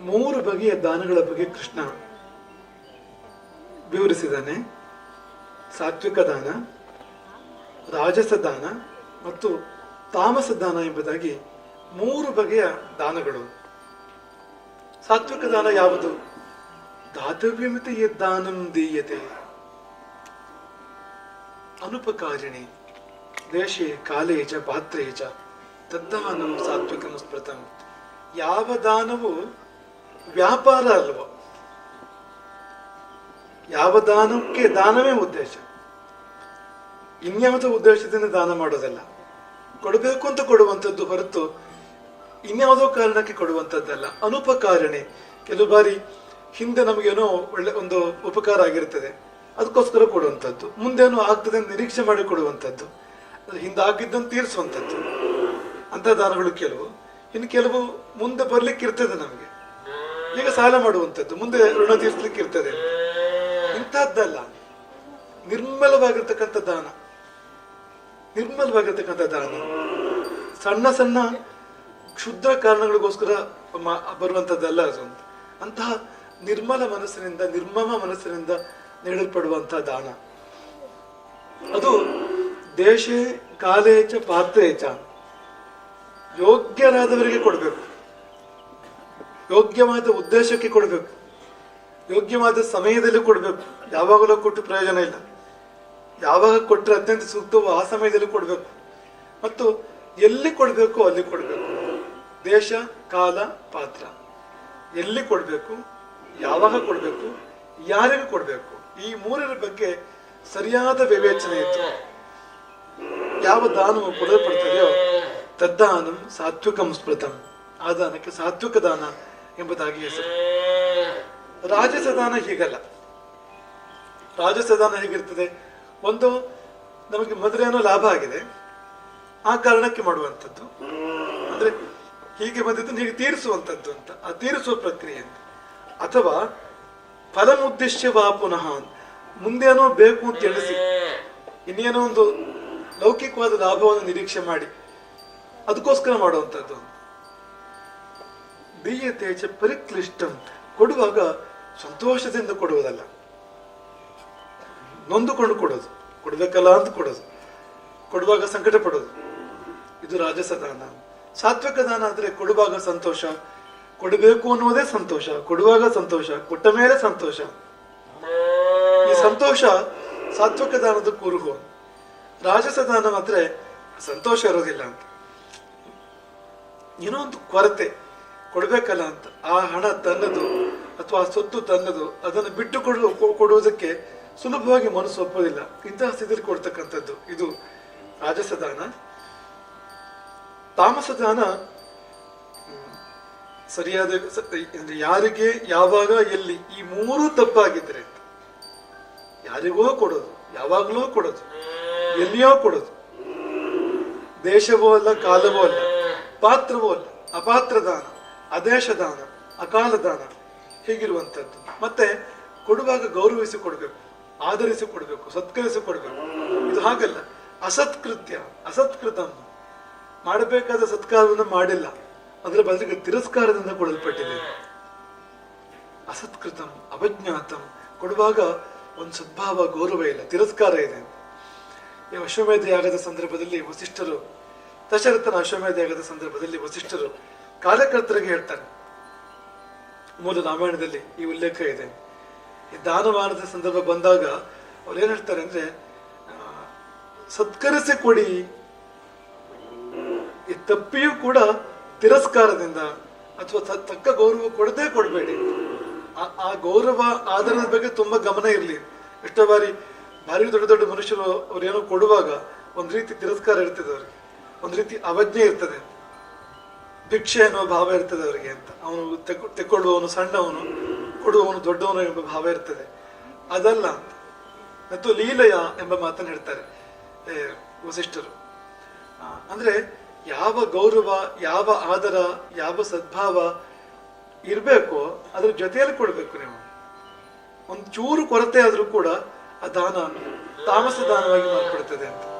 ಮೂರು ಬಗೆಯ ದಾನಗಳ ಬಗ್ಗೆ ಕೃಷ್ಣ ವಿವರಿಸಿದ್ದಾನೆ. ಸಾತ್ವಿಕ ದಾನ, ರಾಜಸ ದಾನ ಮತ್ತು ತಾಮಸ ದಾನ ಎಂಬುದಾಗಿ ಮೂರು ಬಗೆಯ ದಾನಗಳು. ಸಾತ್ವಿಕ ದಾನ ಯಾವುದು? ದಾತವ್ಯಮಿತ ದಾನಂ ದೀಯತೆ. ಅನುಪಕಾರಿಣಿ ದೇಶೇ ಕಾಲೇಜ ಪಾತ್ರೇಜ ತದ್ದಾನಂ ಸಾತ್ವಿಕಂ ಸ್ಮೃತಂ. ಯಾವ ದಾನವು ವ್ಯಾಪಾರ ಅಲ್ವ? ಯಾವ ದಾನಕ್ಕೆ ದಾನವೇ ಉದ್ದೇಶ? ಇನ್ಯಾವುದೋ ಉದ್ದೇಶದಿಂದ ದಾನ ಮಾಡೋದಲ್ಲ. ಕೊಡಬೇಕು ಅಂತ ಕೊಡುವಂಥದ್ದು ಹೊರತು ಇನ್ಯಾವುದೋ ಕಾರಣಕ್ಕೆ ಕೊಡುವಂಥದ್ದಲ್ಲ. ಅನುಪಕಾರಣೆ. ಕೆಲವು ಬಾರಿ ಹಿಂದೆ ನಮಗೇನೋ ಒಳ್ಳೆ ಒಂದು ಉಪಕಾರ ಆಗಿರ್ತದೆ. ಅದಕ್ಕೋಸ್ಕರ ಕೊಡುವಂಥದ್ದು. ಮುಂದೇನೋ ಆಗ್ತದೆ ನಿರೀಕ್ಷೆ ಮಾಡಿ ಕೊಡುವಂಥದ್ದು. ಅದು ಹಿಂದೆ ಆಗಿದ್ದನ್ನು ತೀರಿಸುವಂಥದ್ದು. ಅಂಥ ದಾನಗಳು ಕೆಲವು. ಇನ್ನು ಕೆಲವು ಮುಂದೆ ಬರ್ಲಿಕ್ಕೆ ಇರ್ತದೆ ನಮಗೆ. ಈಗ ಸಾಲ ಮಾಡುವಂಥದ್ದು, ಮುಂದೆ ಋಣ ತೀರಿಸ್ಲಿಕ್ಕೆ ಇರ್ತದೆ. ಇಂಥದ್ದಲ್ಲ. ನಿರ್ಮಲವಾಗಿರ್ತಕ್ಕಂಥ ದಾನ. ನಿರ್ಮಲವಾಗಿರ್ತಕ್ಕಂಥ ದಾನ. ಸಣ್ಣ ಸಣ್ಣ ಕ್ಷುದ್ರ ಕಾರಣಗಳಿಗೋಸ್ಕರ ಬರುವಂಥದ್ದಲ್ಲ ಅದು ಅಂತ. ಅಂತಹ ನಿರ್ಮಲ ಮನಸ್ಸಿನಿಂದ, ನಿರ್ಮಮ ಮನಸ್ಸಿನಿಂದ ನೀಡಲ್ಪಡುವಂತಹ ದಾನ. ಅದು ದೇಶೇ ಕಾಲೇಚ ಪಾತ್ರೇಚ. ಪಾತ್ರೇ ಯೋಗ್ಯರಾದವರಿಗೆ ಕೊಡಬೇಕು. ಯೋಗ್ಯವಾದ ಉದ್ದೇಶಕ್ಕೆ ಕೊಡಬೇಕು. ಯೋಗ್ಯವಾದ ಸಮಯದಲ್ಲಿ ಕೊಡಬೇಕು. ಯಾವಾಗಲೂ ಕೊಟ್ಟು ಪ್ರಯೋಜನ ಇಲ್ಲ. ಯಾವಾಗ ಕೊಟ್ಟರೆ ಅತ್ಯಂತ ಸೂಕ್ತವೋ ಆ ಸಮಯದಲ್ಲಿ ಕೊಡಬೇಕು. ಮತ್ತು ಎಲ್ಲಿ ಕೊಡಬೇಕು ಅಲ್ಲಿ ಕೊಡಬೇಕು. ದೇಶ, ಕಾಲ, ಪಾತ್ರ. ಎಲ್ಲಿ ಕೊಡಬೇಕು? ಯಾವಾಗ ಕೊಡಬೇಕು? ಯಾರಿಗೆ ಕೊಡಬೇಕು? ಈ ಮೂರರ ಬಗ್ಗೆ ಸರಿಯಾದ ವಿವೇಚನೆ ಇತ್ತು. ಯಾವ ದಾನವು ಕೊಡಲ್ಪಡ್ತದೆಯೋ ತದ್ದಾನಂ ಸಾತ್ವಿಕಂ ಸ್ಮೃತಂ. ಆ ದಾನಕ್ಕೆ ಸಾತ್ವಿಕ ದಾನ ಎಂಬುದಾಗಿ ಹೆಸರು. ರಾಜಸದಾನ ಹೀಗಲ್ಲ. ರಾಜಸದಾನ ಹೇಗಿರ್ತದೆ? ಒಂದು ನಮಗೆ ಮೊದಲೇನೋ ಲಾಭ ಆಗಿದೆ. ಆ ಕಾರಣಕ್ಕೆ ಮಾಡುವಂಥದ್ದು. ಅಂದ್ರೆ ಹೀಗೆ ಬಂದಿದ್ದು ಹೀಗೆ ತೀರಿಸುವಂಥದ್ದು ಅಂತ. ಆ ತೀರಿಸುವ ಪ್ರಕ್ರಿಯೆ ಅಂತ. ಅಥವಾ ಫಲಮುದ್ದೇಶ್ಯವಾ ಪುನಃ ಮುಂದೇನೋ ಬೇಕು ಅಂತ ಎಣಿಸಿ. ಇನ್ನೇನೋ ಒಂದು ಲೌಕಿಕವಾದ ಲಾಭವನ್ನು ನಿರೀಕ್ಷೆ ಮಾಡಿ. ಅದಕ್ಕೋಸ್ಕರ ಮಾಡುವಂಥದ್ದು ದೀಯತೆ ಚ ಪರಿಕ್ಲಿಷ್ಟಂ ಕೊಡುವಾಗ ಸಂತೋಷದಿಂದ ಕೊಡುವುದಲ್ಲ. ನೊಂದುಕೊಂಡು ಕೊಡೋದು, ಕೊಡಬೇಕಲ್ಲ ಅಂತ ಕೊಡೋದು, ಕೊಡುವಾಗ ಸಂಕಟ ಪಡೋದು ಇದು ರಾಜಸ ದಾನ ಸಾತ್ವಿಕ ದಾನ ಕೊಡುವಾಗ ಸಂತೋಷ, ಕೊಡಬೇಕು ಅನ್ನುವುದೇ ಸಂತೋಷ, ಕೊಡುವಾಗ ಸಂತೋಷ, ಕೊಟ್ಟ ಮೇಲೆ ಸಂತೋಷ. ಈ ಸಂತೋಷ ಸಾತ್ವಿಕ ದಾನದ ಕುರುಹು. ರಾಜಸ ದಾನ ಮಾತ್ರ ಸಂತೋಷ ಇರೋದಿಲ್ಲ ಅಂತ. ಏನೋ ಒಂದು ಕೊರತೆ. ಕೊಡ್ಬೇಕಲ್ಲ ಅಂತ. ಆ ಹಣ ತನ್ನದು ಅಥವಾ ಆ ಸೊತ್ತು ತನ್ನದು, ಅದನ್ನು ಬಿಟ್ಟು ಕೊಡಲು ಕೊಡುವುದಕ್ಕೆ ಸುಲಭವಾಗಿ ಮನಸ್ಸು ಒಪ್ಪೋದಿಲ್ಲ ಇಂತಹ ಸ್ಥಿತಿಯಲ್ಲಿ ಕೊಡ್ತಕ್ಕಂಥದ್ದು ಇದು ರಾಜಸದಾನ. ತಾಮಸದಾನ ಸರಿಯಾದ ಅಂದ್ರೆ ಯಾರಿಗೆ, ಯಾವಾಗ, ಎಲ್ಲಿ, ಈ ಮೂರು ತಪ್ಪಾಗಿದ್ರೆ ಯಾರಿಗೋ ಕೊಡೋದು, ಯಾವಾಗಲೂ ಕೊಡೋದು, ಎಲ್ಲಿಯೋ ಕೊಡೋದು. ದೇಶವೋ ಅಲ್ಲ, ಕಾಲವೋ ಅಲ್ಲ, ಪಾತ್ರವೋ ಅಲ್ಲ ಅಪಾತ್ರ ದಾನ ಅದೇಶ ದಾನ ಅಕಾಲ ದಾನ ಹೀಗಿರುವಂಥದ್ದು. ಮತ್ತೆ ಕೊಡುವಾಗ ಗೌರವಿಸಿ ಕೊಡಬೇಕು ಆಧರಿಸಿ ಕೊಡಬೇಕು ಸತ್ಕರಿಸಿ ಕೊಡಬೇಕು ಇದು ಹಾಗಲ್ಲ. ಅಸತ್ಕೃತ್ಯ, ಅಸತ್ಕೃತ. ಮಾಡಬೇಕಾದ ಸತ್ಕಾರವನ್ನು ಮಾಡಿಲ್ಲ. ಅದರ ಬದಲಿಗೆ ತಿರಸ್ಕಾರದಿಂದ ಕೊಡಲ್ಪಟ್ಟಿದೆ. ಅಸತ್ಕೃತಂ ಅವಜ್ಞಾತಂ ಕೊಡುವಾಗ ಒಂದು ಸದ್ಭಾವ, ಗೌರವ ಇಲ್ಲ, ತಿರಸ್ಕಾರ ಇದೆ. ಅಶ್ವಮೇಧ ಯಾಗದ ಸಂದರ್ಭದಲ್ಲಿ ವಸಿಷ್ಠರು, ದಶರಥನ ಅಶ್ವಮೇಧ ಯಾಗದ ಸಂದರ್ಭದಲ್ಲಿ ವಸಿಷ್ಠರು ಕಾರ್ಯಕರ್ತರಿಗೆ ಹೇಳ್ತಾರೆ ಮೂಲ ರಾಮಾಯಣದಲ್ಲಿ ಈ ಉಲ್ಲೇಖ ಇದೆ. ಈ ದಾನವಾನದ ಸಂದರ್ಭ ಬಂದಾಗ ಅವ್ರು ಏನ್ ಹೇಳ್ತಾರೆ ಅಂದ್ರೆ ಸತ್ಕರಿಸಿ ಕೊಡಿ. ಈ ತಪ್ಪಿಯೂ ಕೂಡ ತಿರಸ್ಕಾರದಿಂದ ಅಥವಾ ತಕ್ಕ ಗೌರವ ಕೊಡದೇ ಕೊಡಬೇಡಿ. ಆ- ಆ ಗೌರವ ಆಧಾರದ ಬಗ್ಗೆ ತುಂಬಾ ಗಮನ ಇರಲಿ. ಎಷ್ಟೋ ಬಾರಿ ಭಾರಿ ದೊಡ್ಡ ದೊಡ್ಡ ಮನುಷ್ಯರು ಅವ್ರೇನೋ ಕೊಡುವಾಗ ಒಂದ್ ರೀತಿ ತಿರಸ್ಕಾರ ಇರ್ತದೆ ಅವ್ರಿಗೆ. ಒಂದ್ ರೀತಿ ಅವಜ್ಞೆ ಇರ್ತದೆ. ಭಿಕ್ಷೆ ಅನ್ನೋ ಭಾವ ಇರ್ತದೆ ಅವರಿಗೆ ಅಂತ. ಅವನು ತೆಕ್, ತೆಕ್ಕೊಳ್ಳುವವನು ಸಣ್ಣವನು, ಕೊಡುವವನು ದೊಡ್ಡವನು ಎಂಬ ಭಾವ ಇರ್ತದೆ. ಅದಲ್ಲ ಅಂತ. ಮತ್ತು ಲೀಲಯ ಎಂಬ ಮಾತನ್ನು ಹೇಳ್ತಾರೆ ವಸಿಷ್ಠರು. ಅಂದ್ರೆ ಯಾವ ಗೌರವ, ಯಾವ ಆದರ, ಯಾವ ಸದ್ಭಾವ ಇರಬೇಕೋ ಅದ್ರ ಜೊತೆಯಲ್ಲಿ ಕೊಡ್ಬೇಕು ನೀವು. ಒಂದು ಚೂರು ಕೊರತೆ ಆದರೂ ಕೂಡ ಆ ದಾನ ತಾಮಸ ದಾನವಾಗಿ ಮಾರ್ಪಡ್ತದೆ ಅಂತ.